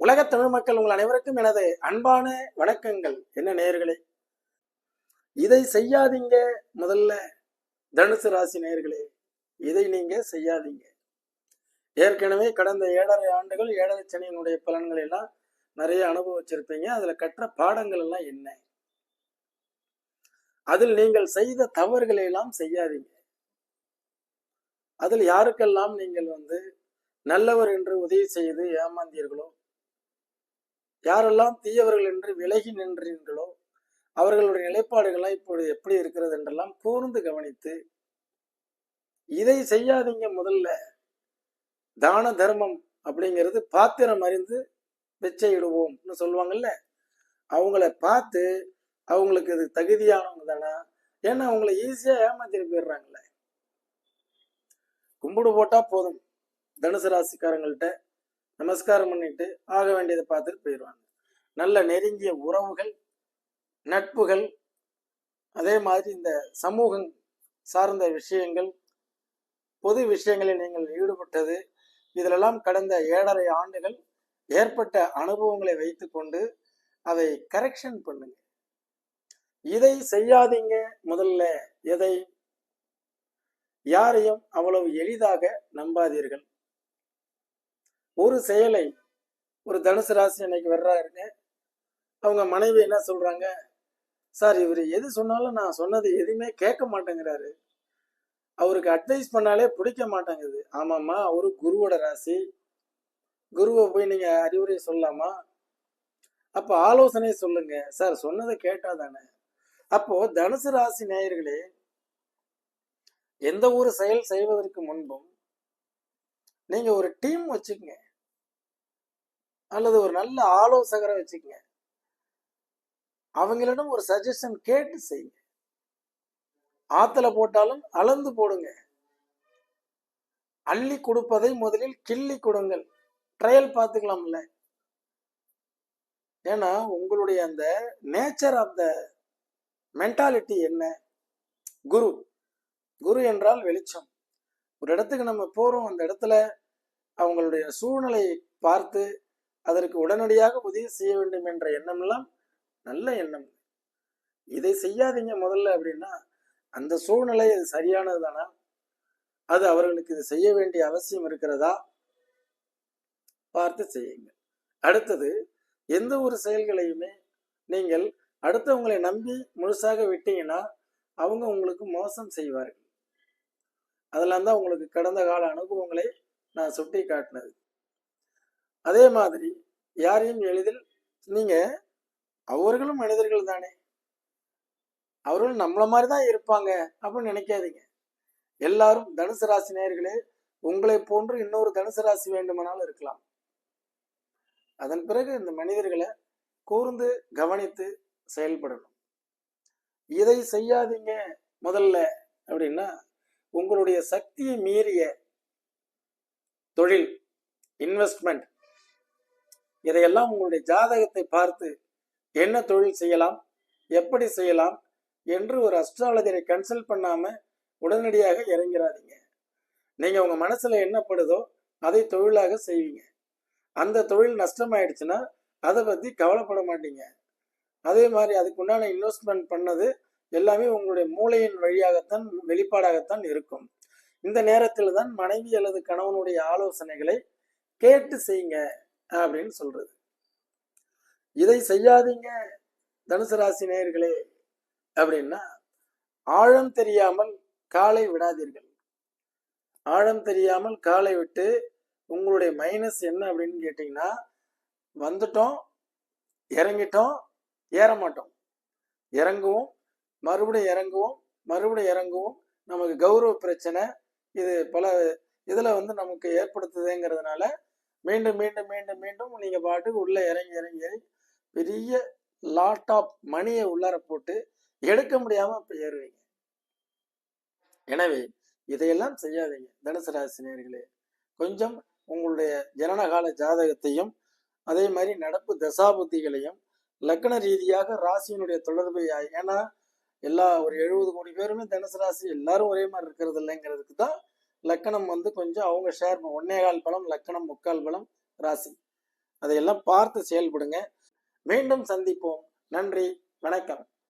உலக தமிழ் மக்கள் உங்கள் அனைவருக்கும் எனது அன்பான வணக்கங்கள். என்ன நேயர்களே? இதை செய்யாதீங்க முதல்ல தனுசு ராசி நேயர்களே. இதை நீங்க செய்யாதீங்க. ஏற்கனவே கடந்த ஏழரை ஆண்டுகள் ஏழரை சனியினுடைய பலன்கள் எல்லாம் நிறைய அனுபவிச்சிருப்பீங்க. அதுல கற்ற பாடங்கள் எல்லாம் என்ன? அதில் நீங்கள் செய்த தவறுகளை எல்லாம் செய்யாதீங்க. அதில் யாருக்கெல்லாம் நீங்கள் வந்து நல்லவர் என்று உதவி செய்து ஏமாந்தீர்களோ யாரெல்லாம் தீயவர்கள் என்று விலகி நின்றீர்களோ அவர்களுடைய நிலைப்பாடுகள்லாம் இப்பொழுது எப்படி இருக்கிறது என்றெல்லாம் கூர்ந்து கவனித்து இதை செய்யாதீங்க முதல்ல. தான தர்மம் அப்படிங்கிறது பாத்திரம் அறிந்து பிச்சையிடுவோம்னு சொல்லுவாங்கல்ல. அவங்கள பார்த்து அவங்களுக்கு இது தகுதியானவங்க தானா? ஏன்னா அவங்கள ஈஸியா ஏமாத்திட்டு போயிடுறாங்கல்ல கும்பிடு போட்டா போதும். தனுசு ராசிக்காரங்கள்ட்ட நமஸ்காரம் பண்ணிட்டு ஆக வேண்டியதை பார்த்துட்டு போயிடுவாங்க. நல்ல நெருங்கிய உறவுகள் நட்புகள் அதே மாதிரி இந்த சமூகம் சார்ந்த விஷயங்கள் பொது விஷயங்களில் நீங்கள் ஈடுபட்டது இதிலெல்லாம் கடந்த ஏழரை ஆண்டுகள் ஏற்பட்ட அனுபவங்களை வைத்துக்கொண்டு அதை கரெக்ஷன் பண்ணுங்க. இதை செய்யாதீங்க முதல்ல எதை? யாரையும் அவ்வளவு எளிதாக நம்பாதீர்கள். ஒரு செயலை ஒரு தனுசு ராசி அன்னைக்கு வர்றாருங்க. அவங்க மனைவி என்ன சொல்றாங்க? சார் இவர் எது சொன்னாலும் நான் சொன்னது எதுவுமே கேட்க மாட்டேங்கிறாரு. அவருக்கு அட்வைஸ் பண்ணாலே பிடிக்க மாட்டேங்குது. ஆமாம்மா அவரு குருவோட ராசி. குருவை போய் நீங்கள் அறிவுரை சொல்லலாமா? அப்போ ஆலோசனை சொல்லுங்க. சார் சொன்னதை கேட்டால் தானே. அப்போ தனுசு ராசி நேயர்களே எந்த ஒரு செயல் செய்வதற்கு முன்பும் நீங்க ஒரு டீம் வச்சுக்கங்க. அல்லது ஒரு நல்ல ஆலோசகரை வச்சுக்கங்க. அவங்களிடம் ஒரு சஜஷன் கேட்டு செய்யுங்க. ஆத்துல போட்டாலும் அளந்து போடுங்க. அள்ளி கொடுப்பதை முதலில் கிள்ளி கொடுங்கள். ட்ரையல் பார்த்துக்கலாம்ல. ஏன்னா உங்களுடைய அந்த நேச்சர் ஆஃப் த மென்டாலிட்டி என்ன? குரு. குரு என்றால் வெளிச்சம். ஒரு இடத்துக்கு நம்ம போறோம் அந்த இடத்துல அவங்களுடைய சூழ்நிலையை பார்த்து அதற்கு உடனடியாக உதவி செய்ய வேண்டும் என்ற எண்ணமெல்லாம் நல்ல எண்ணம். இதை செய்யாதீங்க முதல்ல அப்படின்னா அந்த சூழ்நிலை அது சரியானது தானா அது அவர்களுக்கு இது செய்ய வேண்டிய அவசியம் இருக்கிறதா? பார்த்து செய்யுங்க அடுத்தது எந்த ஒரு செயல்களையுமே நீங்கள் அடுத்தவங்களை நம்பி முழுசாக விட்டீங்கன்னா அவங்க உங்களுக்கு மோசம் செய்வார்கள். அதெல்லாம் தான் உங்களுக்கு கடந்த கால அனுபவங்களை நான் சுட்டி காட்டினது. அதே மாதிரி யாரையும் எளிதில் நீங்க அவர்களும் மனிதர்கள் தானே. அவர்களும் நம்மள மாதிரி தான் இருப்பாங்க அப்படின்னு நினைக்காதீங்க. எல்லாரும் தனுசு ராசி நேயர்களே உங்களை போன்று இன்னொரு தனுசு ராசி வேண்டுமானாலும் இருக்கலாம். அதன் பிறகு இந்த மனிதர்களை கூர்ந்து கவனித்து செயல்படணும். இதை செய்யாதீங்க முதல்ல அப்படின்னா உங்களுடைய சக்தியை மீறிய தொழில் இன்வெஸ்ட்மெண்ட் இதையெல்லாம் உங்களுடைய ஜாதகத்தை பார்த்து என்ன தொழில் செய்யலாம் எப்படி செய்யலாம் என்று ஒரு அஸ்ட்ராலஜரை கன்சல்ட் பண்ணாம உடனடியாக இறங்கிறாதீங்க. நீங்க உங்க மனசுல என்னப்படுதோ அதை தொழிலாக செய்வீங்க. அந்த தொழில் நஷ்டமாயிடுச்சுன்னா அதை பத்தி கவலைப்பட மாட்டீங்க. அதே மாதிரி அதுக்குண்டான இன்வெஸ்ட்மெண்ட் பண்ணது எல்லாமே உங்களுடைய மூளையின் வழியாகத்தான் வெளிப்பாடாகத்தான் இருக்கும். இந்த நேரத்தில் தான் மனைவி அல்லது கணவனுடைய ஆலோசனைகளை கேட்டு செய்யுங்க அப்படின்னு சொல்றது. இதை செய்யாதீங்க தனுசு ராசி நேயர்களே அப்படின்னா ஆழம் தெரியாமல் காலை விடாதீர்கள். ஆழம் தெரியாமல் காலை விட்டு உங்களுடைய மைனஸ் என்ன அப்படின்னு கேட்டிங்கன்னா வந்துட்டோம் இறங்கிட்டோம் ஏற மாட்டோம் இறங்குவோம் மறுபடியும் இறங்குவோம் மறுபடியும் இறங்குவோம். நமக்கு கௌரவ பிரச்சனை. இது பல இதில் வந்து நமக்கு ஏற்படுத்துதுங்கிறதுனால மீண்டும் மீண்டும் மீண்டும் மீண்டும் நீங்கள் பாட்டுக்கு உள்ளே இறங்கி இறங்கி இறங்கி பெரிய லாட் ஆஃப் மணியை உள்ளார போட்டு எடுக்க முடியாமல் இப்போ ஏறுவீங்க. எனவே இதையெல்லாம் செய்யாதீங்க. தனுசு ராசினியர்களே கொஞ்சம் உங்களுடைய ஜனனகால ஜாதகத்தையும் அதே மாதிரி நடப்பு தசாபுத்திகளையும் லக்ன ரீதியாக ராசியினுடைய தொடர்பை ஏன்னா எல்லா ஒரு எழுபது கோடி பேருமே தனுசு ராசி எல்லாரும் ஒரே மாதிரி இருக்கிறது இல்லைங்கிறதுக்கு தான் லக்கணம் வந்து கொஞ்சம் அவங்க ஷேர் ஒன்னே கால் பலம் லக்கணம் முக்கால் பலம் ராசி. அதையெல்லாம் பார்த்து செயல்படுங்க. மீண்டும் சந்திப்போம். நன்றி. வணக்கம்.